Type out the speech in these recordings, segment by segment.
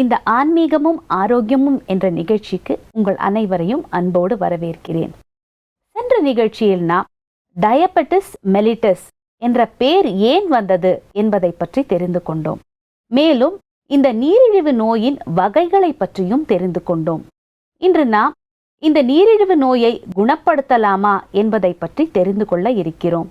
இந்த ஆன்மீகமும் ஆரோக்கியமும் என்ற நிகழ்ச்சிக்கு உங்கள் அனைவரையும் அன்போடு வரவேற்கிறேன். சென்ற நிகழ்ச்சியில் நாம் டயபெட்டிஸ் மெலிட்டஸ் என்ற பேர் ஏன் வந்தது என்பதை பற்றி தெரிந்து கொண்டோம். மேலும் இந்த நீரிழிவு நோயின் வகைகளை பற்றியும் தெரிந்து கொண்டோம். இன்று நாம் இந்த நீரிழிவு நோயை குணப்படுத்தலாமா என்பதை பற்றி தெரிந்து கொள்ள இருக்கிறோம்.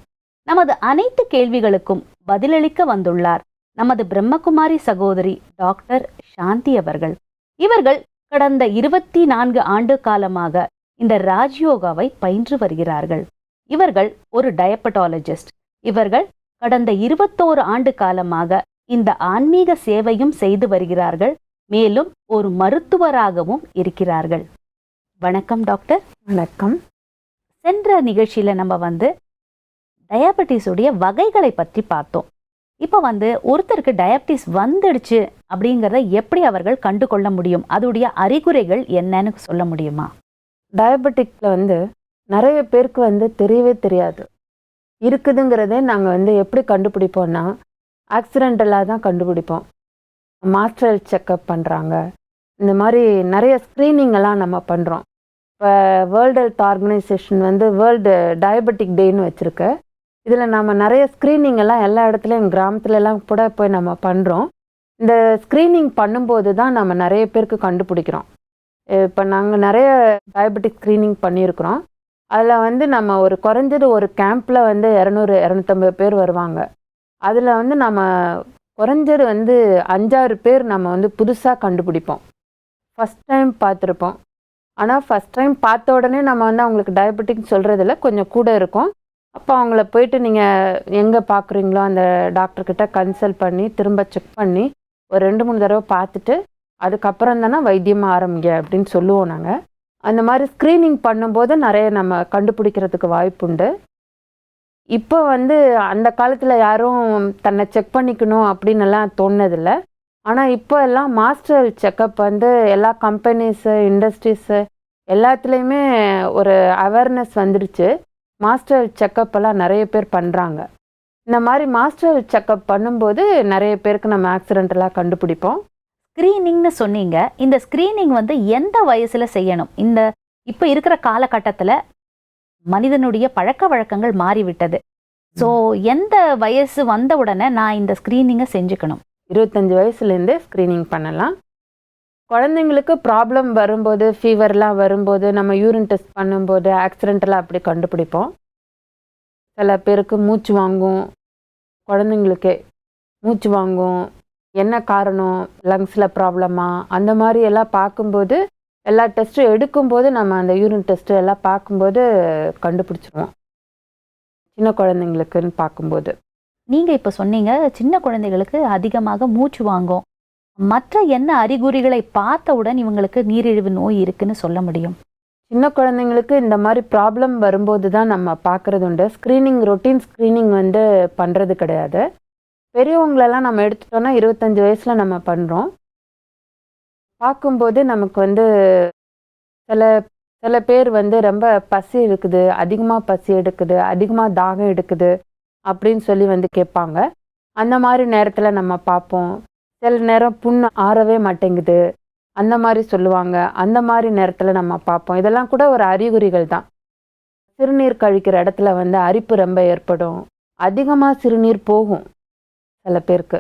நமது அனைத்து கேள்விகளுக்கும் பதிலளிக்க வந்துள்ளார் நமது பிரம்மகுமாரி சகோதரி டாக்டர் சாந்தி அவர்கள். இவர்கள் கடந்த இருபத்தி நான்கு ஆண்டு காலமாக இந்த ராஜ்யோகாவை பயின்று வருகிறார்கள். இவர்கள் ஒரு டயபட்டாலஜிஸ்ட். இவர்கள் கடந்த இருபத்தோரு ஆண்டு காலமாக இந்த ஆன்மீக சேவையும் செய்து வருகிறார்கள். மேலும் ஒரு மருத்துவராகவும் இருக்கிறார்கள். வணக்கம் டாக்டர். வணக்கம். சென்ற நிகழ்ச்சியில நம்ம வந்து டயபெட்டிஸுடைய வகைகளை பற்றி பார்த்தோம். இப்போ வந்து ஒருத்தருக்கு டயபிட்டிஸ் வந்துடுச்சு அப்படிங்கிறத எப்படி அவர்கள் கண்டு கொள்ள முடியும்? அதோடைய அறிகுறிகள் என்னன்னு சொல்ல முடியுமா? டயபெட்டிக்கில் வந்து நிறைய பேருக்கு வந்து தெரியவே தெரியாது. இருக்குதுங்கிறதே நாங்கள் வந்து எப்படி கண்டுபிடிப்போம்னா ஆக்சிடென்டலாக தான் கண்டுபிடிப்போம். மாஸ்டர் செக்கப் பண்ணுறாங்க இந்த மாதிரி நிறைய ஸ்க்ரீனிங்கெல்லாம் நம்ம பண்ணுறோம் இப்போ வேர்ல்டு ஹெல்த் ஆர்கனைசேஷன் வந்து வேர்ல்டு டயபெட்டிக் டேன்னு வச்சுருக்கு. இதில் நம்ம நிறைய ஸ்க்ரீனிங் எல்லாம் எல்லா இடத்துலையும் கிராமத்துல எல்லாம் கூட போய் நம்ம பண்ணுறோம் இந்த ஸ்க்ரீனிங் பண்ணும்போது தான் நம்ம நிறைய பேருக்கு கண்டுபிடிக்கிறோம். இப்போ நாங்கள் நிறைய டயபெட்டிக் ஸ்க்ரீனிங் பண்ணியிருக்கிறோம். அதில் வந்து நம்ம ஒரு குறைஞ்சது ஒரு கேம்பில் வந்து இரநூறு இரநூத்தம்பது பேர் வருவாங்க. அதில் வந்து நம்ம குறைஞ்சது வந்து அஞ்சாறு பேர் நம்ம வந்து புதுசாக கண்டுபிடிப்போம். ஃபஸ்ட் டைம் பார்த்துருப்போம். ஆனால் ஃபஸ்ட் டைம் பார்த்த உடனே நம்ம வந்து அவங்களுக்கு டயபெட்டிக்னு சொல்கிறதில்ல கொஞ்சம் கூட இருக்கும். அப்போ அவங்கள போயிட்டு நீங்கள் எங்கே பார்க்குறீங்களோ அந்த டாக்டர்கிட்ட கன்சல்ட் பண்ணி திரும்ப செக் பண்ணி ஒரு ரெண்டு மூணு தடவை பார்த்துட்டு அதுக்கப்புறம் தானே வைத்தியம் ஆரம்பிங்க அப்படின்னு சொல்லுவோம் நாங்கள் அந்த மாதிரி ஸ்க்ரீனிங் பண்ணும்போது நிறைய நம்ம கண்டுபிடிக்கிறதுக்கு வாய்ப்புண்டு இப்போ வந்து அந்த காலத்தில் யாரும் தன்னை செக் பண்ணிக்கணும் அப்படின்னு எல்லாம் தோணுதில்லை ஆனால் இப்போ எல்லாம் மாஸ்டர் செக்கப் வந்து எல்லா கம்பெனிஸு இண்டஸ்ட்ரீஸு எல்லாத்துலேயுமே ஒரு அவேர்னஸ் வந்துடுச்சு மாஸ்டர் செக்கப் எல்லாம் நிறைய பேர் பண்ணுறாங்க இந்த மாதிரி மாஸ்டர் செக்கப் பண்ணும்போது நிறைய பேருக்கு நம்ம ஆக்சிடென்டெல்லாம் கண்டுபிடிப்போம். ஸ்கிரீனிங்னு சொன்னீங்க. இந்த ஸ்கிரீனிங் வந்து எந்த வயசுல செய்யணும்? இந்த இப்போ இருக்கிற காலகட்டத்துல மனிதனுடைய பழக்க வழக்கங்கள் மாறிவிட்டது. ஸோ எந்த வயசு வந்த உடனே நான் இந்த ஸ்கிரீனிங்கை செஞ்சுக்கணும்? இருபத்தஞ்சி வயசுலேருந்தே ஸ்க்ரீனிங் பண்ணலாம். குழந்தைங்களுக்கு ப்ராப்ளம் வரும்போது ஃபீவர்லாம் வரும்போது நம்ம யூரின் டெஸ்ட் பண்ணும்போது ஆக்சிடென்டெல்லாம் அப்படி கண்டுபிடிப்போம். சில பேருக்கு மூச்சு வாங்கும். குழந்தைங்களுக்கே மூச்சு வாங்கும். என்ன காரணம்? லங்ஸில் ப்ராப்ளமா அந்த மாதிரி எல்லாம் பார்க்கும்போது எல்லா டெஸ்ட்டும் எடுக்கும்போது நம்ம அந்த யூரின் டெஸ்ட்டு எல்லாம் பார்க்கும்போது கண்டுபிடிச்சிருவோம். சின்ன குழந்தைங்களுக்குன்னு பார்க்கும்போது. நீங்கள் இப்போ சொன்னீங்க சின்ன குழந்தைகளுக்கு அதிகமாக மூச்சு வாங்கும். மற்ற என்ன அறிகுறிகளை பார்த்தவுடன் இவங்களுக்கு நீரிழிவு நோய் இருக்குன்னு சொல்ல முடியும். சின்ன குழந்தைங்களுக்கு இந்த மாதிரி ப்ராப்ளம் வரும்போது தான் நம்ம பார்க்குறது உண்டு. ஸ்க்ரீனிங் ரொட்டீன் ஸ்க்ரீனிங் வந்து பண்ணுறது கிடையாது. பெரியவங்களெல்லாம் நம்ம எடுத்துட்டோம்னா இருபத்தஞ்சி வயசில் நம்ம பண்ணுறோம் பார்க்கும்போது நமக்கு வந்து சில சில பேர் வந்து ரொம்ப பசி இருக்குது அதிகமாக பசி எடுக்குது அதிகமாக தாகம் எடுக்குது அப்படின்னு சொல்லி வந்து கேட்பாங்க. அந்த மாதிரி நேரத்தில் நம்ம பார்ப்போம். சில நேரம் புண்ணு ஆறவே மாட்டேங்குது. அந்த மாதிரி சொல்லுவாங்க. அந்த மாதிரி நேரத்தில் நம்ம பார்ப்போம். இதெல்லாம் கூட ஒரு அறிகுறிகள் தான். சிறுநீர் கழிக்கிற இடத்துல வந்து அரிப்பு ரொம்ப ஏற்படும். அதிகமாக சிறுநீர் போகும் சில பேருக்கு.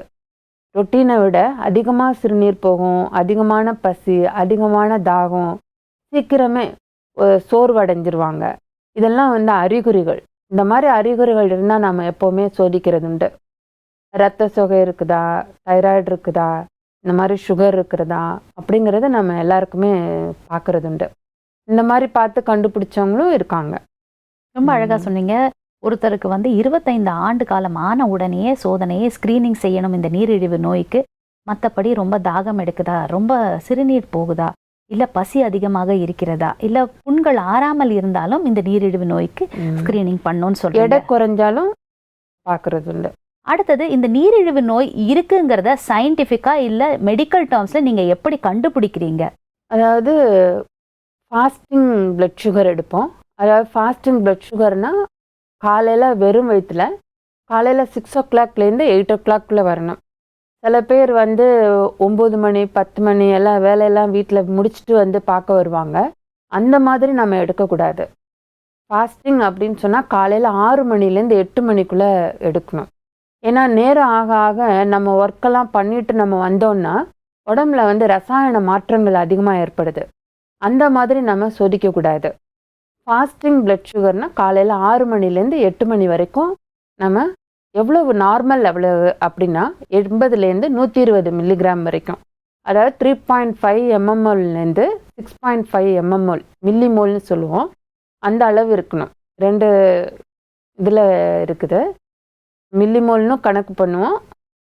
ரொட்டீனை விட அதிகமாக சிறுநீர் போகும். அதிகமான பசி அதிகமான தாகம் சீக்கிரமே சோர்வடைஞ்சிருவாங்க. இதெல்லாம் வந்து அறிகுறிகள். இந்த மாதிரி அறிகுறிகள் இருந்தால் நம்ம எப்போவுமே சோதிக்கிறது உண்டு ரத்த சோகை இருக்குதா? தைராய்டு இருக்குதா? இந்த மாதிரி சுகர் இருக்கிறதா? அப்படிங்கிறத நம்ம எல்லாருக்குமே பார்க்கறது உண்டு இந்த மாதிரி பார்த்து கண்டுபிடிச்சவங்களும் இருக்காங்க. ரொம்ப அழகா ம். சொன்னீங்க. ஒருத்தருக்கு வந்து இருபத்தைந்து ஆண்டு காலம் ஆன உடனேயே சோதனையை ஸ்கிரீனிங் செய்யணும் இந்த நீரிழிவு நோய்க்கு. மற்றபடி ரொம்ப தாகம் எடுக்குதா? ரொம்ப சிறுநீர் போகுதா? இல்ல பசி அதிகமாக இருக்கிறதா? இல்ல புண்கள் ஆறாமல் இருந்தாலும் இந்த நீரிழிவு நோய்க்கு ஸ்கிரீனிங் பண்ணணும்னு எடை சொல்றீங்க குறைஞ்சாலும் பார்க்கறது உண்டு அடுத்தது இந்த நீரிழிவு நோய் இருக்குங்கிறத சயின்டிஃபிக்காக இல்லை மெடிக்கல் டேர்ம்ஸில் நீங்கள் எப்படி கண்டுபிடிக்கிறீங்க? அதாவது ஃபாஸ்டிங் பிளட் சுகர் எடுப்போம். அதாவது ஃபாஸ்டிங் பிளட் சுகர்னா காலையில் வெறும் வயிற்றில் காலையில் சிக்ஸ் ஓ கிளாக்லேருந்து எயிட் ஓ கிளாக்குள்ளே வரணும். சில பேர் வந்து ஒம்பது மணி பத்து மணி எல்லாம் வேலையெல்லாம் வீட்டில் முடிச்சுட்டு வந்து பார்க்க வருவாங்க. அந்த மாதிரி நம்ம எடுக்கக்கூடாது. ஃபாஸ்டிங் அப்படின்னு சொன்னால் காலையில் ஆறு மணிலேருந்து எட்டு மணிக்குள்ளே எடுக்கணும். ஏன்னா நேரம் ஆக ஆக நம்ம ஒர்க்கெல்லாம் பண்ணிட்டு நம்ம வந்தோம்னா உடம்புல வந்து ரசாயன மாற்றங்கள் அதிகமாக ஏற்படுது. அந்த மாதிரி நம்ம சோதிக்கக்கூடாது ஃபாஸ்டிங் பிளட் சுகர்னால் காலையில் ஆறு மணிலேருந்து எட்டு மணி வரைக்கும் நம்ம எவ்வளவு நார்மல் எவ்வளவு அப்படின்னா எண்பதுலேருந்து நூற்றி இருபது மில்லிகிராம் வரைக்கும். அதாவது த்ரீ பாயிண்ட் ஃபைவ் எம்எம்எல்லேருந்து சிக்ஸ் பாயிண்ட் ஃபைவ் எம்எம்எல் மில்லிமோல்னு சொல்லுவோம். அந்த அளவு இருக்கணும். ரெண்டு இதில் இருக்குது. மில்லிமோல்னும் கணக்கு பண்ணுவோம்.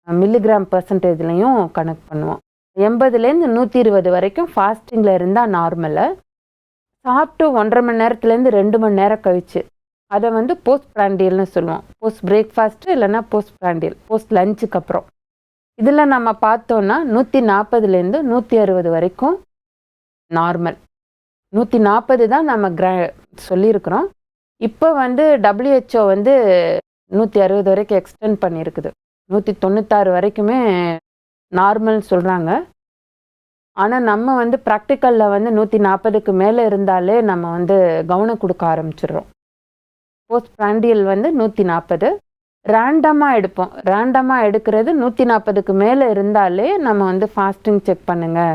மில்லிகிராம் பர்சன்டேஜ்லையும் கணக்கு பண்ணுவோம். எண்பதுலேருந்து நூற்றி இருபது வரைக்கும் ஃபாஸ்டிங்கில் இருந்தால் நார்மலு சாப்பிட்டு ஒன்றரை மணி நேரத்துலேருந்து ரெண்டு மணி நேரம் கழிச்சு. அதை வந்து போஸ்ட் பிராண்டியல்னு சொல்லுவோம். போஸ்ட் பிரேக்ஃபாஸ்ட்டு இல்லைன்னா போஸ்ட் பிராண்டியல் போஸ்ட் லஞ்சுக்கு அப்புறம். இதில் நம்ம பார்த்தோன்னா நூற்றி நாற்பதுலேருந்து நூற்றி அறுபது வரைக்கும் நார்மல் நூற்றி நாற்பது தான் நம்ம கிரா சொல்லியிருக்கிறோம். இப்போ வந்து டபிள்யூஹெச்ஓ வந்து நூற்றி அறுபது வரைக்கும் எக்ஸ்டெண்ட் பண்ணியிருக்குது. நூற்றி தொண்ணூத்தாறு வரைக்குமே நார்மல் சொல்கிறாங்க ஆனால் நம்ம வந்து ப்ராக்டிக்கலில் வந்து நூற்றி நாற்பதுக்கு மேலே இருந்தாலே நம்ம வந்து கவனம் கொடுக்க ஆரம்பிச்சிடுறோம். போஸ்ட் பிராண்டியல் வந்து நூற்றி நாற்பது ரேண்டமாக எடுப்போம். ரேண்டமாக எடுக்கிறது நூற்றி நாற்பதுக்கு மேலே இருந்தாலே நம்ம வந்து ஃபாஸ்டிங் செக் பண்ணுங்கள்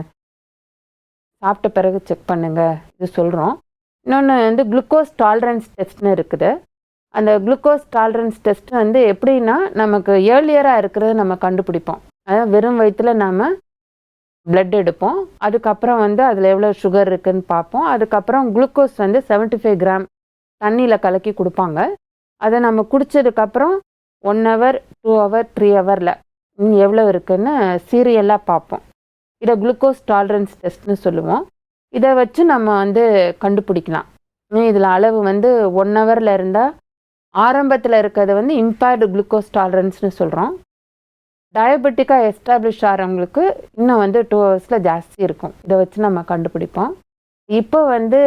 சாப்பிட்ட பிறகு செக் பண்ணுங்கள் இது சொல்கிறோம் இன்னொன்று வந்து குளுக்கோஸ் டாலரன்ஸ் டெஸ்ட்னு இருக்குது. அந்த குளுக்கோஸ் டாலரன்ஸ் டெஸ்ட் வந்து எப்படின்னா நமக்கு ஏர்லியராக இருக்கிறத நம்ம கண்டுபிடிப்போம். அதாவது வெறும் வயிற்றுல நாம் பிளட் எடுப்போம். அதுக்கப்புறம் வந்து அதில் எவ்வளோ சுகர் இருக்குதுன்னு பார்ப்போம். அதுக்கப்புறம் குளுக்கோஸ் வந்து 75 ஃபைவ் கிராம் தண்ணியில் கலக்கி கொடுப்பாங்க. அதை நம்ம குடித்ததுக்கப்புறம் one hour two hour three ஹவரில் எவ்வளோ இருக்குதுன்னு சீரியலாக பார்ப்போம். இதை குளுக்கோஸ் டாலரன்ஸ் டெஸ்ட்னு சொல்லுவோம். இதை வச்சு நம்ம வந்து கண்டுபிடிக்கலாம். இதில் அளவு வந்து ஒன் ஹவரில் இருந்தால் ஆரம்பத்தில் இருக்கிறது வந்து இம்பேர்டு குளுக்கோஸ் டாலரன்ஸ்னு சொல்கிறோம் டயபெட்டிக்காக எஸ்டாப்ளிஷ் ஆகிறவங்களுக்கு இன்னும் வந்து டூ ஹவர்ஸில் ஜாஸ்தி இருக்கும். இதை வச்சு நம்ம கண்டுபிடிப்போம். இப்போ வந்து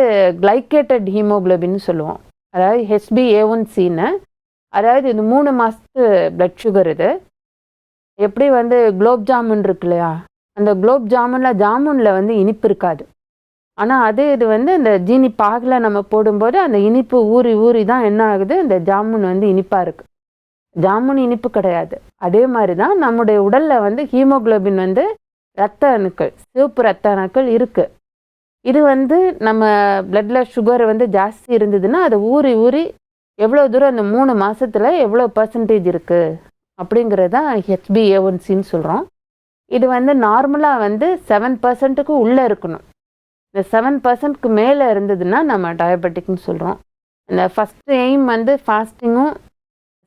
கிளைக்கேட்டட் ஹீமோகுளோபின்னு சொல்லுவோம். அதாவது ஹெச்பி ஏ ஒன் சின்னு அதாவது இது மூணு மாதத்து பிளட் சுகர் இது. எப்படி வந்து குலோப் ஜாமுன் இருக்கு இல்லையா? அந்த குலோப் ஜாமுனில் ஜாமுனில் வந்து இனிப்பு இருக்காது. ஆனால் அதே இது வந்து இந்த ஜீனி பாகில் நம்ம போடும்போது அந்த இனிப்பு ஊறி ஊறி தான் என்ன ஆகுது? இந்த ஜாமுன் வந்து இனிப்பாக இருக்குது ஜாமுன் இனிப்பு கிடையாது. அதே மாதிரி தான் நம்முடைய உடலில் வந்து ஹீமோகுளோபின் வந்து ரத்த அணுக்கள் சிவப்பு ரத்த அணுக்கள் இருக்குது இது வந்து நம்ம பிளட்ல சுகர் வந்து ஜாஸ்தி இருந்ததுன்னா அதை ஊறி ஊறி எவ்வளோ தூரம் அந்த மூணு மாதத்தில் எவ்வளோ பர்சன்டேஜ் இருக்குது அப்படிங்கிறது தான் ஹெச்பிஏ ஒன்சின்னு சொல்கிறோம் இது வந்து நார்மலாக வந்து செவன் பர்சன்ட்டுக்கு உள்ளே இருக்கணும். இந்த செவன் பர்சன்ட்க்கு மேலே இருந்ததுன்னா நம்ம டயபெட்டிக்னு சொல்கிறோம் இந்த ஃபஸ்ட் எய்ம் வந்து ஃபாஸ்டிங்கும்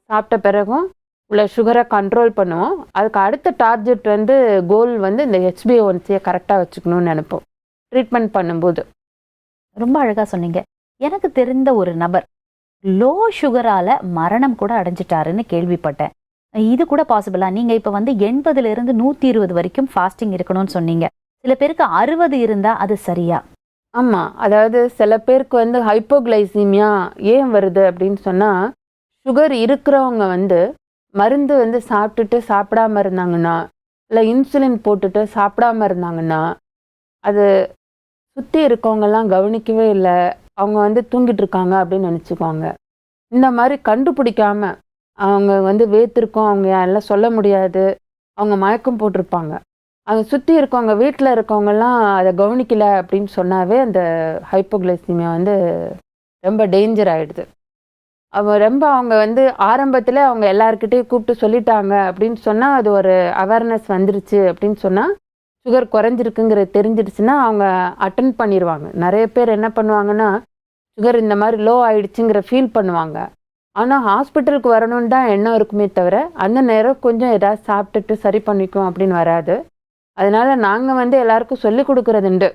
சாப்பிட்ட பிறகும் உள்ள சுகரை கண்ட்ரோல் பண்ணுவோம். அதுக்கு அடுத்த டார்கெட் வந்து கோல் வந்து இந்த ஹெச்பிஓன்சியை கரெக்டாக வச்சுக்கணும்னு நினைப்போம். ட்ரீட்மெண்ட் பண்ணும்போது. ரொம்ப அழகாக சொன்னீங்க. எனக்கு தெரிந்த ஒரு நபர் லோ சுகரால் மரணம் கூட அடைஞ்சிட்டாருன்னு கேள்விப்பட்டேன். இது கூட பாசிபிளா நீங்கள் இப்போ வந்து எண்பதுலேருந்து நூற்றி இருபது வரைக்கும் ஃபாஸ்டிங் இருக்கணும்னு சொன்னீங்க. சில பேருக்கு அறுபது இருந்தால் அது சரியா? ஆமாம் அதாவது சில பேருக்கு வந்து ஹைப்போகிளைசீமியா ஏன் வருது அப்படின்னு சொன்னால் சுகர் இருக்கிறவங்க வந்து மருந்து வந்து சாப்பிட்டுட்டு சாப்பிடாம இருந்தாங்கன்னா இல்லை இன்சுலின் போட்டுட்டு சாப்பிடாம இருந்தாங்கன்னா அது சுற்றி இருக்கவங்கெல்லாம் கவனிக்கவே இல்லை அவங்க வந்து தூங்கிட்டு இருக்காங்க அப்படின்னு நினச்சிக்குவாங்க. இந்த மாதிரி கண்டுபிடிக்காம அவங்க வந்து வேத்திருக்கோம் அவங்க எல்லாம் சொல்ல முடியாது அவங்க மயக்கம் போட்டிருப்பாங்க. அதை சுற்றி இருக்கவங்க வீட்டில் இருக்கவங்கெல்லாம் அதை கவனிக்கல அப்படின்னு சொன்னாவே அந்த ஹைப்போக்ளைசிமியா வந்து ரொம்ப டேஞ்சர் ஆகிடுது அவங்க ரொம்ப அவங்க வந்து ஆரம்பத்தில் அவங்க எல்லாருக்கிட்டையும் கூப்பிட்டு சொல்லிட்டாங்க அப்படின்னு சொன்னால் அது ஒரு அவேர்னஸ் வந்துருச்சு அப்படின்னு சொன்னால் சுகர் குறைஞ்சிருக்குங்கிறது தெரிஞ்சிருச்சுன்னா அவங்க அட்டன் பண்ணிடுவாங்க நிறைய பேர் என்ன பண்ணுவாங்கன்னா சுகர் இந்த மாதிரி லோ ஆயிடுச்சுங்கிற ஃபீல் பண்ணுவாங்க. ஆனால் ஹாஸ்பிட்டலுக்கு வரணும்னு தான் எண்ணம் இருக்குமே தவிர அந்த நேரம் கொஞ்சம் ஏதாவது சாப்பிட்டுட்டு சரி பண்ணிக்கும் அப்படின்னு வராது. அதனால் நாங்கள் வந்து எல்லாருக்கும் சொல்லி கொடுக்குறது உண்டு.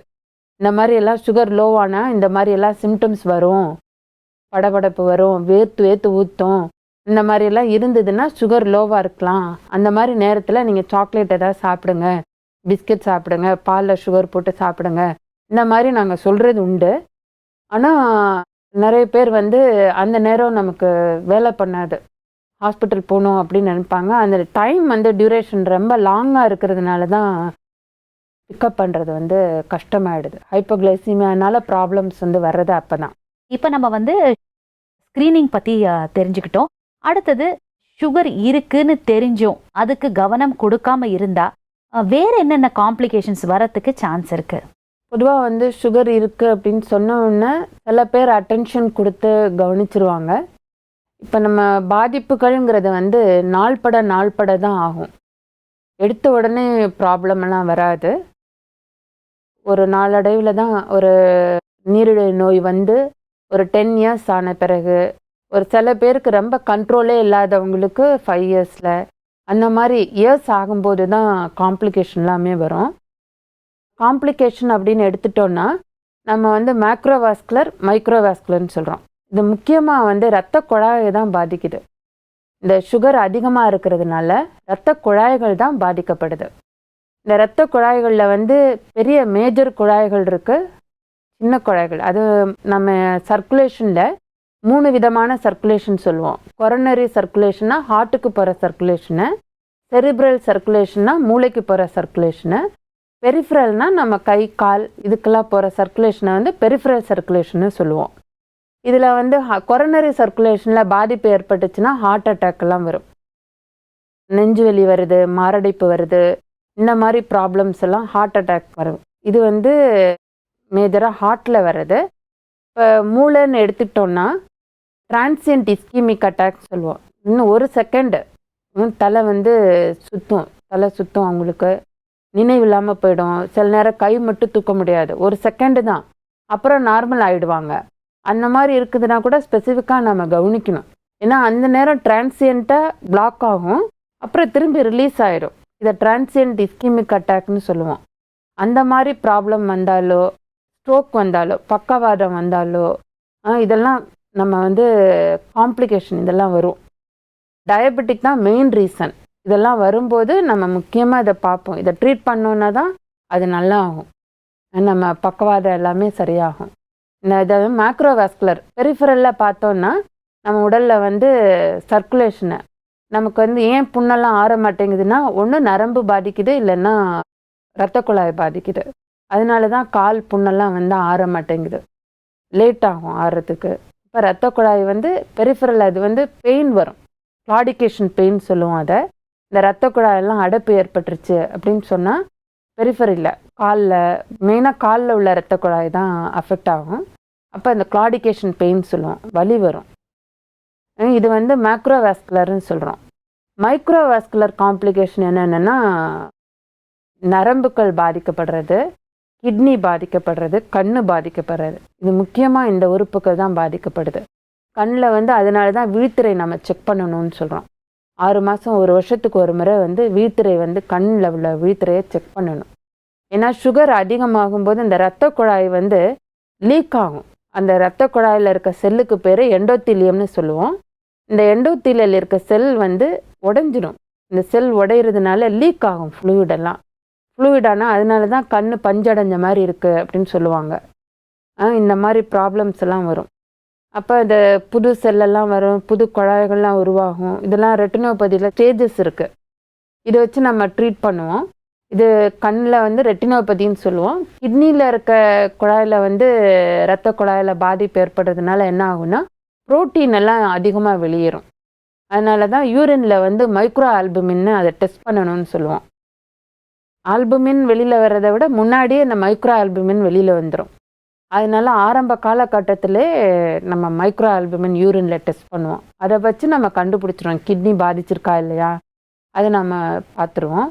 இந்த மாதிரி எல்லாம் சுகர் லோவானா இந்த மாதிரி எல்லாம் சிம்டம்ஸ் வரும். படபடப்பு வரும். வேர்த்து வேர்த்து ஊற்றும் இந்த மாதிரி எல்லாம் இருந்ததுன்னா சுகர் லோவாக இருக்கலாம். அந்த மாதிரி நேரத்தில் நீங்கள் சாக்லேட் ஏதாவது சாப்பிடுங்க. பிஸ்கட் சாப்பிடுங்க. பாலில் சுகர் போட்டு சாப்பிடுங்க. இந்த மாதிரி நாங்கள் சொல்கிறது உண்டு. ஆனால் நிறைய பேர் வந்து அந்த நேரம் நமக்கு வேலை பண்ணாது. ஹாஸ்பிட்டல் போகணும் அப்படின்னு நினைப்பாங்க. அந்த டைம் வந்து டியூரேஷன் ரொம்ப லாங்காக இருக்கிறதுனால தான் பிக்கப் பண்ணுறது வந்து கஷ்டமாயிடுது. ஹைப்போகிளைசிமியானால ப்ராப்ளம்ஸ் வந்து வர்றது அப்போ தான் இப்போ நம்ம வந்து ஸ்க்ரீனிங் பற்றி தெரிஞ்சுக்கிட்டோம். அடுத்தது சுகர் இருக்குன்னு தெரிஞ்சும் அதுக்கு கவனம் கொடுக்காம இருந்தா அஹ், வேற என்னென்ன காம்ப்ளிகேஷன்ஸ் வரத்துக்கு சான்ஸ் இருக்கு? பொதுவாக வந்து சுகர் இருக்குது அப்படின்னு சொன்ன உடனே சில பேர் அட்டென்ஷன் கொடுத்து கவனிச்சிருவாங்க. இப்போ நம்ம பாதிப்புகள்ங்கிறது வந்து நாள்பட நாள்பட தான் ஆகும். எடுத்த உடனே ப்ராப்ளம் எல்லாம் வராது. ஒரு நாளடைவில் தான் ஒரு நீரிழிவு நோய் வந்து ஒரு டென் இயர்ஸ் ஆன பிறகு ஒரு சில பேருக்கு ரொம்ப கண்ட்ரோலே இல்லாதவங்களுக்கு ஃபைவ் இயர்ஸில் அந்த மாதிரி இயர்ஸ் ஆகும்போது தான் காம்ப்ளிகேஷன் எல்லாமே வரும். காம்ப்ளிகேஷன் அப்படின்னு எடுத்துட்டோன்னா நம்ம வந்து மேக்ரோவாஸ்குலர் மைக்ரோவாஸ்குலர்னு சொல்கிறோம் இது முக்கியமாக வந்து இரத்த குழாயை தான் பாதிக்குது. இந்த சுகர் அதிகமாக இருக்கிறதுனால இரத்த குழாய்கள் தான் பாதிக்கப்படுது. இந்த இரத்த குழாய்களில் வந்து பெரிய மேஜர் குழாய்கள் இருக்குது சின்ன குழாய்கள். அது நம்ம சர்க்குலேஷனில் மூணு விதமான சர்க்குலேஷன் சொல்லுவோம். கொரோனரி சர்க்குலேஷன்னா ஹார்ட்டுக்கு போகிற சர்க்குலேஷனு செரிப்ரல் சர்க்குலேஷன்னா மூளைக்கு போகிற சர்க்குலேஷனு பெரிஃப்ரல்னால் நம்ம கை கால் இதுக்கெல்லாம் போகிற சர்க்குலேஷனை வந்து பெரிஃபரல் சர்க்குலேஷன்னு சொல்லுவோம். இதில் வந்து கொரோனரி சர்க்குலேஷனில் பாதிப்பு ஏற்பட்டுச்சுன்னா ஹார்ட் அட்டாக்லாம் வரும். நெஞ்சு வலி வருது மாரடைப்பு வருது இந்த மாதிரி ப்ராப்ளம்ஸ் எல்லாம் ஹார்ட் அட்டாக் வரும். இது வந்து மேஜராக ஹார்ட்டில் வர்றது. இப்போ மூளைன்னு எடுத்துக்கிட்டோம்னா டிரான்சியன்ட் இஸ்கிமிக் அட்டாக் சொல்லுவோம். இன்னும் ஒரு செகண்டு தலை வந்து சுற்றும் தலை சுற்றும் அவங்களுக்கு. நினைவு இல்லாமல் போயிடும். சில நேரம் கை மட்டும் தூக்க முடியாது. ஒரு செகண்டு தான். அப்புறம் நார்மல் ஆகிடுவாங்க அந்த மாதிரி இருக்குதுன்னா கூட ஸ்பெசிஃபிக்காக நம்ம கவனிக்கணும். ஏன்னா அந்த நேரம் டிரான்சியண்ட்டாக பிளாக் ஆகும். அப்புறம் திரும்பி ரிலீஸ் ஆயிடும் இதை டிரான்சியன்ட் இஸ்கிமிக் அட்டாக்னு சொல்லுவோம். அந்த மாதிரி ப்ராப்ளம் வந்தாலோ ஸ்ட்ரோக் வந்தாலோ பக்கவாதம் வந்தாலோ இதெல்லாம் நம்ம வந்து காம்ப்ளிகேஷன் இதெல்லாம் வரும். டயபெட்டிக் தான் மெயின் ரீசன் இதெல்லாம் வரும்போது நம்ம முக்கியமாக இதை பார்ப்போம். இதை ட்ரீட் பண்ணோன்னா தான் அது நல்லா ஆகும் நம்ம பக்கவாதம் எல்லாமே சரியாகும். இந்த இதை மேக்ரோவாஸ்குலர் பெரிஃபரலில் பார்த்தோன்னா நம்ம உடலில் வந்து சர்க்குலேஷனை நமக்கு வந்து ஏன் புண்ணெல்லாம் ஆற மாட்டேங்குதுன்னா ஒன்று நரம்பு பாதிக்குது இல்லைன்னா இரத்த குழாய் பாதிக்குது. அதனால தான் கால் புண்ணெல்லாம் வந்து ஆற மாட்டேங்குது. லேட் ஆகும் ஆறுறதுக்கு இப்போ இரத்த குழாய் வந்து பெரிஃபரல் அது வந்து பெயின் வரும். கிளாடிகேஷன் பெயின் சொல்லுவோம் அதை. இந்த இரத்த குழாயெல்லாம் அடைப்பு ஏற்பட்டுருச்சு அப்படின்னு சொன்னால் பெரிஃபரில் காலில் மெயினாக காலில் உள்ள இரத்த குழாய் தான் அஃபெக்ட் ஆகும். அப்போ இந்த கிளாடிகேஷன் பெயின் சொல்லுவோம் வலி வரும். இது வந்து மேக்ரோவாஸ்குலர்னு சொல்கிறோம் மைக்ரோவாஸ்குலர் காம்ப்ளிகேஷன் என்னென்னா நரம்புகள் பாதிக்கப்படுறது கிட்னி பாதிக்கப்படுறது கண் பாதிக்கப்படுறது. இது முக்கியமாக இந்த உறுப்புகள் தான் பாதிக்கப்படுது. கண்ணில் வந்து அதனால தான் விழித்திரை நம்ம செக் பண்ணணும்னு சொல்கிறோம் ஆறு மாதம் ஒரு வருஷத்துக்கு ஒரு முறை வந்து விழித்திரை வந்து கண்ணில் உள்ள விழித்திரையை செக் பண்ணணும். ஏன்னா சுகர் அதிகமாகும் போது இந்த இரத்த குழாய் வந்து லீக் ஆகும். அந்த ரத்த குழாயில் இருக்க செல்லுக்கு பேர் எண்டோத்திலியம்னு சொல்லுவோம். இந்த எண்டோத்திலியில் இருக்க செல் வந்து உடஞ்சிடும் இந்த செல் உடையிறதுனால லீக் ஆகும் ஃப்ளூயிடெல்லாம் ஃப்ளூயிடானா அதனால தான் கண் பஞ்சடைஞ்ச மாதிரி இருக்குது அப்படின்னு சொல்லுவாங்க. இந்த மாதிரி ப்ராப்ளம்ஸ் எல்லாம் வரும். அப்போ இந்த புது செல்லெல்லாம் வரும் புது குழாய்கள்லாம் உருவாகும். இதெல்லாம் ரெட்டினோபதியில் ஸ்டேஜஸ் இருக்குது இதை வச்சு நம்ம ட்ரீட் பண்ணுவோம். இது கண்ணில் வந்து ரெட்டினோபதின்னு சொல்லுவோம். கிட்னியில் இருக்க குழாயில் வந்து ரத்த குழாயில் பாதிப்பு ஏற்படுறதுனால என்ன ஆகும்னா புரோட்டீன் எல்லாம் அதிகமாக வெளியேறும். அதனால தான் யூரினில் வந்து மைக்ரோ ஆல்புமின்னு அதை டெஸ்ட் பண்ணணும்னு சொல்லுவோம். ஆல்புமின் வெளியில் வர்றதை விட முன்னாடியே இந்த மைக்ரோ ஆல்புமின் வெளியில் வந்துடும் அதனால ஆரம்ப காலகட்டத்திலே நம்ம மைக்ரோ ஆல்பமின் யூரினில் டெஸ்ட் பண்ணுவோம். அதை வச்சு நம்ம கண்டுபிடிச்சிருவோம். கிட்னி பாதிச்சிருக்கா இல்லையா? அதை நம்ம பார்த்துருவோம்.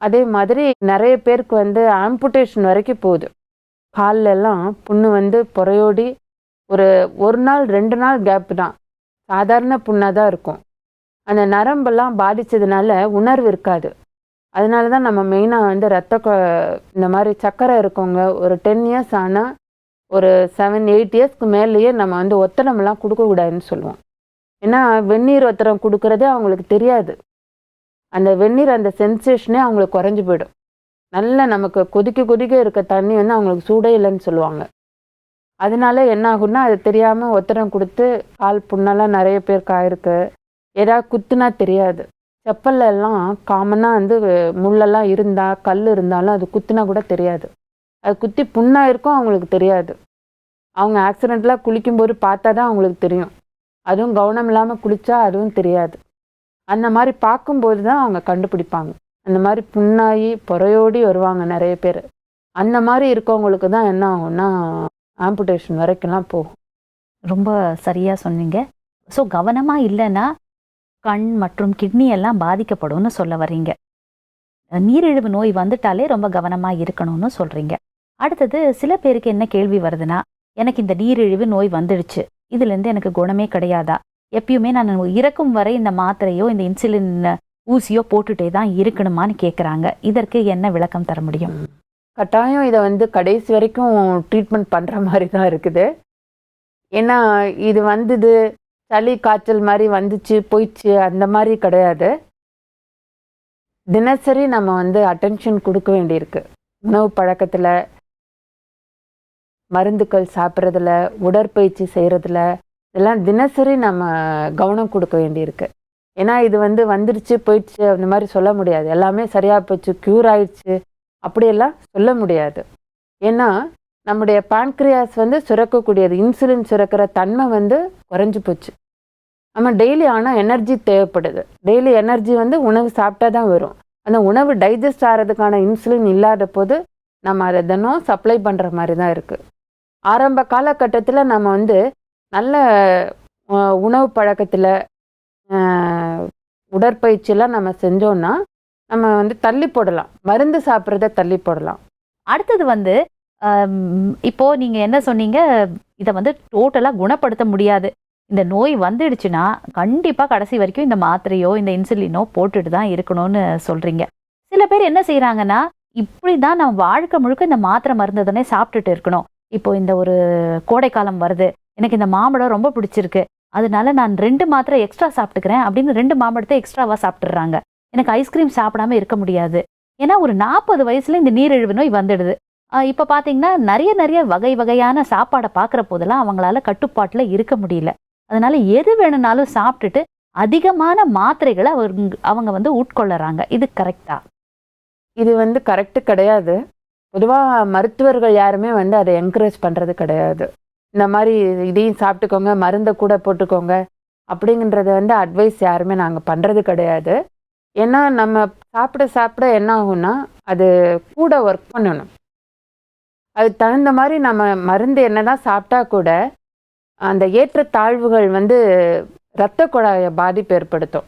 அதே மாதிரி நிறைய பேருக்கு வந்து ஆம்புட்டேஷன் வரைக்கும் போகுது. கால்ல புண்ணு வந்து புறையோடி ஒரு ஒரு நாள் ரெண்டு நாள் கேப் தான். சாதாரண புண்ணாக தான் இருக்கும். அந்த நரம்பெல்லாம் பாதித்ததுனால உணர்வு இருக்காது. அதனால தான் நம்ம மெயினாக வந்து ரத்த இந்த மாதிரி சக்கரை இருக்கவங்க ஒரு டென் இயர்ஸ் ஆனால் ஒரு செவன் எயிட் இயர்ஸ்க்கு மேலேயே நம்ம வந்து ஒத்தடமெல்லாம் கொடுக்கக்கூடாதுன்னு சொல்லுவோம். ஏன்னா வெந்நீர் ஒத்தடம் கொடுக்குறதே அவங்களுக்கு தெரியாது. அந்த வெந்நீர் அந்த சென்சேஷனே அவங்களுக்கு குறைஞ்சு போயிடும். நல்ல நமக்கு கொதிக்க கொதிக்க இருக்க தண்ணி வந்து அவங்களுக்கு சூடே இல்லைன்னு சொல்லுவாங்க. அதனால என்ன ஆகும்னா அது தெரியாமல் ஒத்தடம் கொடுத்து கால் புண்ணெல்லாம் நிறைய பேருக்கு ஆயிருக்கு. ஏதாவது குத்துனா தெரியாது. செப்பல்லாம் காமனாக வந்து முள்ளெல்லாம் இருந்தால் கல் இருந்தாலும் அது குத்துனா கூட தெரியாது. அது குத்தி புண்ணாக இருக்கும் அவங்களுக்கு தெரியாது. அவங்க ஆக்சிடெண்ட்லாம் குளிக்கும்போது பார்த்தா தான் அவங்களுக்கு தெரியும். அதுவும் கவனம் இல்லாமல் குளித்தா அதுவும் தெரியாது. அந்த மாதிரி பார்க்கும்போது தான் அவங்க கண்டுபிடிப்பாங்க. அந்த மாதிரி புண்ணாகி பொறையோடி வருவாங்க நிறைய பேர். அந்த மாதிரி இருக்கவங்களுக்கு தான் என்ன ஆகும்னா ஆம்புடேஷன் வரைக்கும்லாம் போகும். ரொம்ப சரியாக சொன்னீங்க. ஸோ கவனமாக இல்லைன்னா கண் மற்றும் கிட்னி எல்லாம் பாதிக்கப்படும்னு சொல்ல வர்றீங்க. நீரிழிவு நோய் வந்துட்டாலே ரொம்ப கவனமாக இருக்கணும்னு சொல்கிறீங்க அடுத்தது சில பேருக்கு என்ன கேள்வி வருதுன்னா எனக்கு இந்த நீரிழிவு நோய் வந்துடுச்சு. இதுலேருந்து எனக்கு குணமே கிடையாதா? எப்பயுமே நான் இறக்கும் வரை இந்த மாத்திரையோ இந்த இன்சுலின் ஊசியோ போட்டுட்டே தான் இருக்கணுமான்னு கேட்குறாங்க இதற்கு என்ன விளக்கம் தர முடியும்? கட்டாயம் இதை வந்து கடைசி வரைக்கும் ட்ரீட்மெண்ட் பண்ணுற மாதிரி தான் இருக்குது. ஏன்னா இது வந்தது சளி காய்ச்சல் மாதிரி வந்துச்சு போயிடுச்சு அந்த மாதிரி கிடையாது. தினசரி நம்ம வந்து அட்டென்ஷன் கொடுக்க வேண்டியிருக்கு. உணவு பழக்கத்தில் மருந்துகள் சாப்பிட்றதுல உடற்பயிற்சி செய்கிறதுல இதெல்லாம் தினசரி நம்ம கவனம் கொடுக்க வேண்டியிருக்கு. ஏன்னா இது வந்து வந்துடுச்சு போயிடுச்சு அந்த மாதிரி சொல்ல முடியாது. எல்லாமே சரியாக போச்சு க்யூர் ஆயிடுச்சு அப்படியெல்லாம் சொல்ல முடியாது. ஏன்னா நம்முடைய பான்க்ரியாஸ் வந்து சுரக்கக்கூடியது. இன்சுலின் சுரக்கிற தன்மை வந்து குறைஞ்சி போச்சு. நம்ம டெய்லி ஆனால் எனர்ஜி தேவைப்படுது. டெய்லி எனர்ஜி வந்து உணவு சாப்பிட்டா தான் வரும். அந்த உணவு டைஜஸ்ட் ஆகிறதுக்கான இன்சுலின் இல்லாத போது நம்ம அதை தினம் சப்ளை பண்ணுற மாதிரி தான் இருக்குது ஆரம்ப காலகட்டத்தில் நம்ம வந்து நல்ல உணவு பழக்கத்தில் உடற்பயிற்சியெல்லாம் நம்ம செஞ்சோன்னா நம்ம வந்து தள்ளி போடலாம். மருந்து சாப்பிட்றத தள்ளி போடலாம். அடுத்தது வந்து இப்போது நீங்கள் என்ன சொன்னீங்க? இதை வந்து டோட்டலாக குணப்படுத்த முடியாது. இந்த நோய் வந்துடுச்சுன்னா கண்டிப்பாக கடைசி வரைக்கும் இந்த மாத்திரையோ இந்த இன்சுலினோ போட்டுட்டு தான் இருக்கணும்னு சொல்கிறீங்க சில பேர் என்ன செய்கிறாங்கன்னா இப்படி தான் நம்ம வாழ்க்கை முழுக்க இந்த மாத்திரை மருந்து தானே சாப்பிட்டுட்டு இருக்கணும். இப்போ இந்த ஒரு கோடைக்காலம் வருது. எனக்கு இந்த மாம்பழம் ரொம்ப பிடிச்சிருக்கு. அதனால நான் ரெண்டு மாத்திரை எக்ஸ்ட்ரா சாப்பிட்டுக்கிறேன் அப்படின்னு ரெண்டு மாம்பழத்தை எக்ஸ்ட்ராவாக சாப்பிட்டுறாங்க. எனக்கு ஐஸ்கிரீம் சாப்பிடாம இருக்க முடியாது. ஏன்னா ஒரு நாற்பது வயசுல இந்த நீரிழிவு நோய் வந்துடுது. இப்போ பார்த்தீங்கன்னா நிறைய நிறைய வகை வகையான சாப்பாடை பார்க்குற போதெல்லாம் அவங்களால கட்டுப்பாட்டில் இருக்க முடியல. அதனால எது வேணும்னாலும் சாப்பிட்டுட்டு அதிகமான மாத்திரைகளை அவங்க அவங்க வந்து உட்கொள்ளறாங்க. இது கரெக்டா இது வந்து கரெக்டு கிடையாது. பொதுவாக மருத்துவர்கள் யாருமே வந்து அதை என்கரேஜ் பண்ணுறது கிடையாது. இந்த மாதிரி இதையும் சாப்பிட்டுக்கோங்க மருந்தை கூட போட்டுக்கோங்க அப்படிங்கிறத வந்து அட்வைஸ் யாருமே நாங்கள் பண்ணுறது கிடையாது. ஏன்னா நம்ம சாப்பிட சாப்பிட என்ன ஆகும்னா அது கூட ஒர்க் பண்ணணும். அதுக்கு தகுந்த மாதிரி நம்ம மருந்து என்ன தான் சாப்பிட்டா கூட அந்த ஏற்றத்தாழ்வுகள் வந்து இரத்த குழாய பாதிப்பு ஏற்படுத்தும்.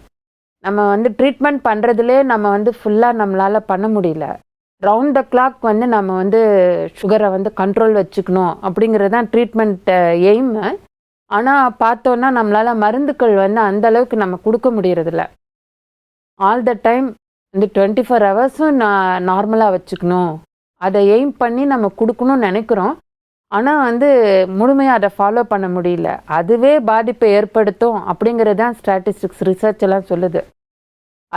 நம்ம வந்து ட்ரீட்மெண்ட் பண்ணுறதுலே நம்ம வந்து ஃபுல்லாக நம்மளால் பண்ண முடியல. ரவுண்ட் த கிளாக் வந்து நம்ம வந்து சுகரை வந்து கண்ட்ரோல் வச்சுக்கணும் அப்படிங்கிறது தான் ட்ரீட்மெண்ட் எய்மு ஆனால் பார்த்தோன்னா நம்மளால் மருந்துக்கள் வந்து அந்த அளவுக்கு நம்ம கொடுக்க முடியறதில்ல. ஆல் த டைம் இந்த டுவெண்ட்டி ஃபோர் ஹவர்ஸும் நான் நார்மலாக வச்சுக்கணும். அதை எய்ம் பண்ணி நம்ம கொடுக்கணும்னு நினைக்கிறோம். ஆனால் வந்து முழுமையாக அதை ஃபாலோ பண்ண முடியல. அதுவே பாதிப்பை ஏற்படுத்தும் அப்படிங்கிறது தான் ஸ்டாட்டிஸ்டிக்ஸ் ரிசர்ச் எல்லாம் சொல்லுது.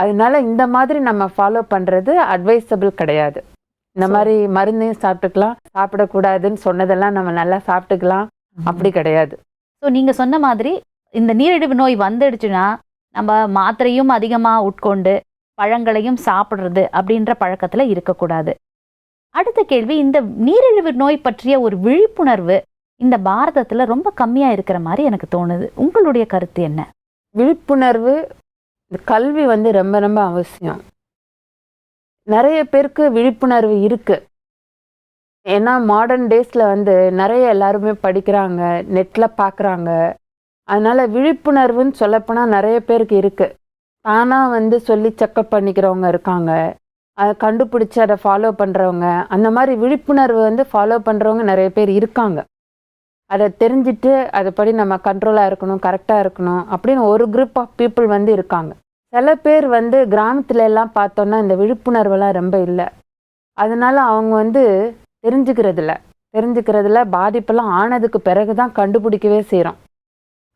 அதனால இந்த மாதிரி நம்ம ஃபாலோ பண்ணுறது அட்வைசபிள் கிடையாது. இந்த மாதிரி மருந்தையும் சாப்பிட்டுக்கலாம் சாப்பிடக்கூடாதுன்னு சொன்னதெல்லாம் நம்ம நல்லா சாப்பிட்டுக்கலாம். அப்படி கிடையாது. ஸோ நீங்க சொன்ன மாதிரி இந்த நீரிழிவு நோய் வந்துடுச்சுன்னா நம்ம மாத்திரையும் அதிகமா உட்கொண்டு பழங்களையும் சாப்பிடுறது அப்படின்ற பழக்கத்துல இருக்கக்கூடாது. அடுத்த கேள்வி இந்த நீரிழிவு நோய் பற்றிய ஒரு விழிப்புணர்வு இந்த பாரதத்துல ரொம்ப கம்மியா இருக்கிற மாதிரி எனக்கு தோணுது. உங்களுடைய கருத்து என்ன? விழிப்புணர்வு இந்த கல்வி வந்து ரொம்ப ரொம்ப அவசியம். நிறைய பேருக்கு விழிப்புணர்வு இருக்குது ஏன்னா மாடர்ன் டேஸில் வந்து நிறைய எல்லாருமே படிக்கிறாங்க நெட்டில் பார்க்குறாங்க அதனால் விழிப்புணர்வுன்னு சொல்லப்போனால் நிறைய பேருக்கு இருக்குது தானாக வந்து சொல்லி செக்கப் பண்ணிக்கிறவங்க இருக்காங்க. அதை கண்டுபிடிச்சி அதை ஃபாலோ பண்ணுறவங்க அந்த மாதிரி விழிப்புணர்வு வந்து ஃபாலோ பண்ணுறவங்க நிறைய பேர் இருக்காங்க. அதை தெரிஞ்சுட்டு அதுபடி நம்ம கண்ட்ரோலாக இருக்கணும் கரெக்டாக இருக்கணும் அப்படின்னு ஒரு குரூப் ஆஃப் பீப்புள் வந்து இருக்காங்க. சில பேர் வந்து கிராமத்துல எல்லாம் பார்த்தோன்னா இந்த விழிப்புணர்வெல்லாம் ரொம்ப இல்லை. அதனால அவங்க வந்து தெரிஞ்சுக்கிறதில்ல. தெரிஞ்சுக்கிறதுல பாதிப்பெல்லாம் ஆனதுக்கு பிறகு தான் கண்டுபிடிக்கவே செய்கிறோம்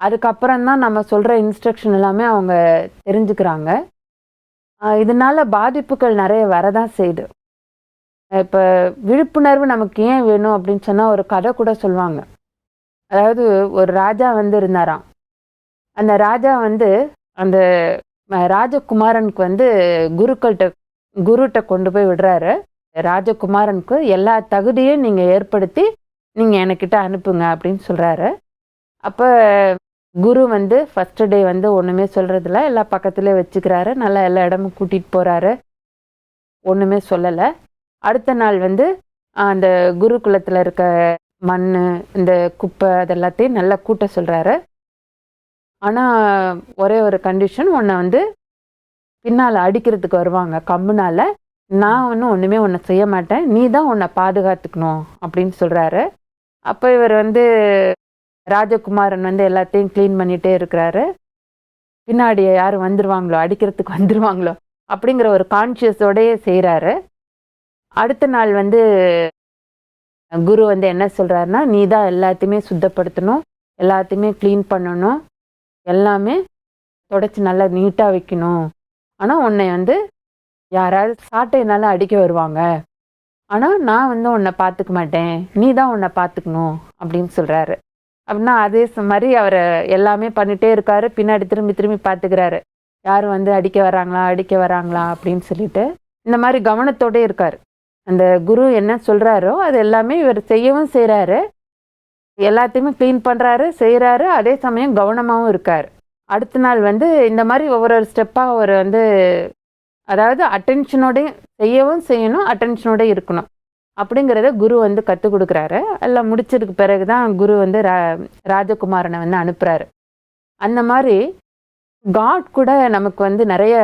அதுக்கப்புறம் தான் நம்ம சொல்கிற இன்ஸ்ட்ரக்ஷன் எல்லாமே அவங்க தெரிஞ்சுக்கிறாங்க. இதனால் இதனால பாதிப்புகள் நிறைய வரதான் செய்யுது. இப்போ விழிப்புணர்வு நமக்கு ஏன் வேணும் அப்படின்னு சொன்னால் ஒரு கதை கூட சொல்லுவாங்க. அதாவது ஒரு ராஜா வந்து இருந்தாராம். அந்த ராஜா வந்து அந்த ராஜகுமாரனுக்கு வந்து குருக்கள்கிட்ட குருட்ட கொண்டு போய் விடுறாரு. ராஜகுமாரனுக்கு எல்லா தகுதியும் நீங்கள் ஏற்படுத்தி நீங்கள் என்கிட்ட அனுப்புங்க அப்படின்னு சொல்கிறாரு அப்போ குரு வந்து ஃபஸ்ட்டு டே வந்து ஒன்றுமே சொல்கிறதில்ல எல்லா பக்கத்துலேயே வச்சுக்கிறாரு. நல்லா எல்லா இடமும் கூட்டிகிட்டு போகிறாரு ஒன்றுமே சொல்லலை. அடுத்த நாள் வந்து அந்த குருகுலத்தில் இருக்க மண் இந்த குப்பை அதெல்லாத்தையும் நல்லா கூட்ட சொல்கிறாரு ஆனால் ஒரே ஒரு கண்டிஷன் உன்னை வந்து பின்னால் அடிக்கிறதுக்கு வருவாங்க. கம்புனால நான் ஒன்றும் ஒன்றுமே உன்னை செய்ய மாட்டேன். நீ தான் உன்னை பாதுகாத்துக்கணும் அப்படின்னு சொல்கிறாரு அப்போ இவர் வந்து ராஜகுமாரன் வந்து எல்லாத்தையும் க்ளீன் பண்ணிகிட்டே இருக்கிறாரு. பின்னாடி யாரும் வந்துடுவாங்களோ அடிக்கிறதுக்கு வந்துருவாங்களோ அப்படிங்கிற ஒரு கான்ஷியஸோடையே செய்கிறாரு அடுத்த நாள் வந்து குரு வந்து என்ன சொல்கிறாருன்னா நீ தான் எல்லாத்தையுமே சுத்தப்படுத்தணும் எல்லாத்தையுமே க்ளீன் பண்ணணும் எல்லாமே தொடச்சி நல்லா நீட்டாக வைக்கணும். ஆனால் உன்னை வந்து யாராவது சாட்டையினால அடிக்க வருவாங்க. ஆனால் நான் வந்து உன்னை பார்த்துக்க மாட்டேன். நீ தான் உன்னை பார்த்துக்கணும் அப்படின்னு சொல்கிறாரு அப்படின்னா அதே ச- மாதிரி அவர் எல்லாமே பண்ணிகிட்டே இருக்காரு. பின்னாடி திரும்பி திரும்பி பார்த்துக்கிறாரு. யார் வந்து அடிக்க வராங்களா அடிக்க வராங்களா அப்படின்னு சொல்லிட்டு இந்த மாதிரி கவனத்தோடே இருக்கார். அந்த குரு என்ன சொல்கிறாரோ அது எல்லாமே இவர் செய்யவும் செய்கிறாரு எல்லாத்தையுமே க்ளீன் பண்ணுறாரு செய்கிறாரு அதே சமயம் கவனமாகவும் இருக்கார். அடுத்த நாள் வந்து இந்த மாதிரி ஒவ்வொரு ஒரு ஸ்டெப்பாக அவர் வந்து அதாவது அட்டென்ஷனோடையும் செய்யவும் செய்யணும் அட்டென்ஷனோட இருக்கணும். அப்படிங்கிறத குரு வந்து கற்றுக் கொடுக்குறாரு. எல்லாம் முடிச்சதுக்கு பிறகு தான் குரு வந்து ரா ராஜகுமாரனை வந்து அனுப்புகிறாரு அந்த மாதிரி காட் கூட நமக்கு வந்து நிறைய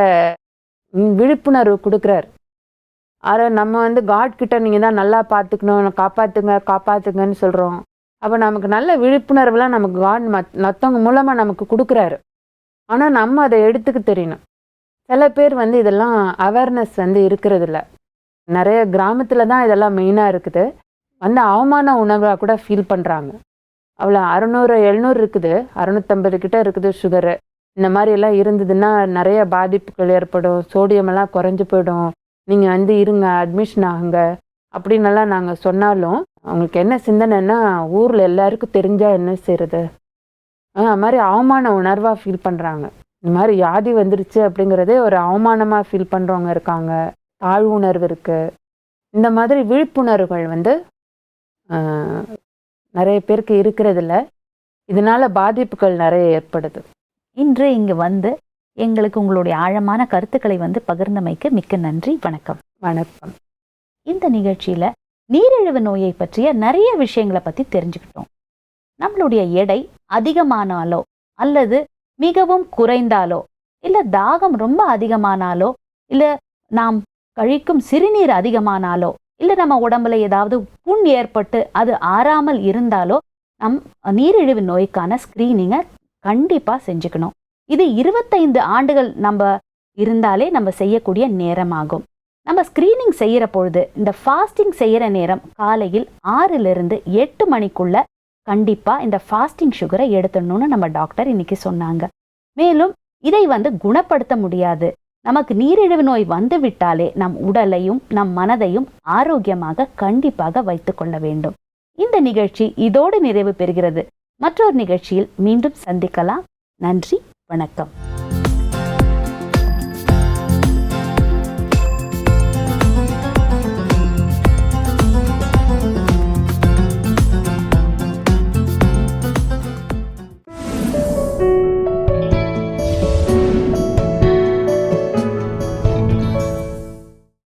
விழிப்புணர்வு கொடுக்குறாரு. அதை நம்ம வந்து காட் கிட்ட நீங்கள் தான் நல்லா பார்த்துக்கணும். காப்பாற்றுங்க காப்பாற்றுங்கன்னு சொல்கிறோம் அப்போ நமக்கு நல்ல விழிப்புணர்வுலாம் நமக்கு காட் மத் மற்றவங்க மூலமாக நமக்கு கொடுக்குறாரு. ஆனால் நம்ம அதை எடுத்துக்க தெரியணும். சில பேர் வந்து இதெல்லாம் அவேர்னஸ் வந்து இருக்கிறதில்ல. நிறைய கிராமத்தில் தான் இதெல்லாம் மெயினாக இருக்குது. வந்து அவமான உணவாக கூட ஃபீல் பண்ணுறாங்க அவ்வளோ அறநூறு எழுநூறு இருக்குது. அறநூற்றம்பது கிட்ட இருக்குது சுகரு இந்த மாதிரி எல்லாம் இருந்ததுன்னா நிறைய பாதிப்புகள் ஏற்படும். சோடியம் எல்லாம் குறைஞ்சி போயிடும். நீங்கள் வந்து இருங்க அட்மிஷன் ஆகுங்க அப்படின்னெல்லாம் நாங்கள் சொன்னாலும் அவங்களுக்கு என்ன சிந்தனைன்னா ஊரில் எல்லாருக்கும் தெரிஞ்சால் என்ன செய்கிறது அது மாதிரி அவமான உணர்வாக ஃபீல் பண்ணுறாங்க இந்த மாதிரி வியாதி வந்துருச்சு அப்படிங்கிறதே ஒரு அவமானமாக ஃபீல் பண்ணுறவங்க இருக்காங்க. தாழ்வுணர்வு இருக்குது இந்த மாதிரி விழிப்புணர்வுகள் வந்து நிறைய பேருக்கு இருக்கிறதில்ல. இதனால் பாதிப்புகள் நிறைய ஏற்படுது. இன்று இங்கே வந்து எங்களுக்கு உங்களுடைய ஆழமான கருத்துக்களை வந்து பகிர்ந்தமைக்கு மிக்க நன்றி வணக்கம். வணக்கம். இந்த நிகழ்ச்சியில நீரிழிவு நோயை பற்றிய நிறைய விஷயங்களை பத்தி தெரிஞ்சுக்கிட்டோம். நம்மளுடைய எடை அதிகமானாலோ அல்லது மிகவும் குறைந்தாலோ இல்ல தாகம் ரொம்ப அதிகமானாலோ இல்ல நாம் கழிக்கும் சிறுநீர் அதிகமானாலோ இல்ல நம்ம உடம்புல ஏதாவது புண் ஏற்பட்டு அது ஆறாமல் இருந்தாலோ நம் நீரிழிவு நோய்க்கான ஸ்கிரீனிங்கை கண்டிப்பா செஞ்சுக்கணும். இது இருபத்தைந்து ஆண்டுகள் நம்ம இருந்தாலே நம்ம செய்யக்கூடிய நேரமாகும். நம்ம ஸ்கிரீனிங் செய்கிற பொழுது இந்த ஃபாஸ்டிங் செய்கிற நேரம் காலையில் ஆறிலிருந்து எட்டு மணிக்குள்ள கண்டிப்பாக இந்த ஃபாஸ்டிங் சுகரை எடுத்துடணும்னு நம்ம டாக்டர் இன்னைக்கு சொன்னாங்க. மேலும் இதை வந்து குணப்படுத்த முடியாது. நமக்கு நீரிழிவு நோய் வந்து விட்டாலே நம் உடலையும் நம் மனதையும் ஆரோக்கியமாக கண்டிப்பாக வைத்துக்கொள்ள வேண்டும். இந்த நிகழ்ச்சி இதோடு நிறைவு பெறுகிறது. மற்றொரு நிகழ்ச்சியில் மீண்டும் சந்திக்கலாம். நன்றி. வணக்கம்.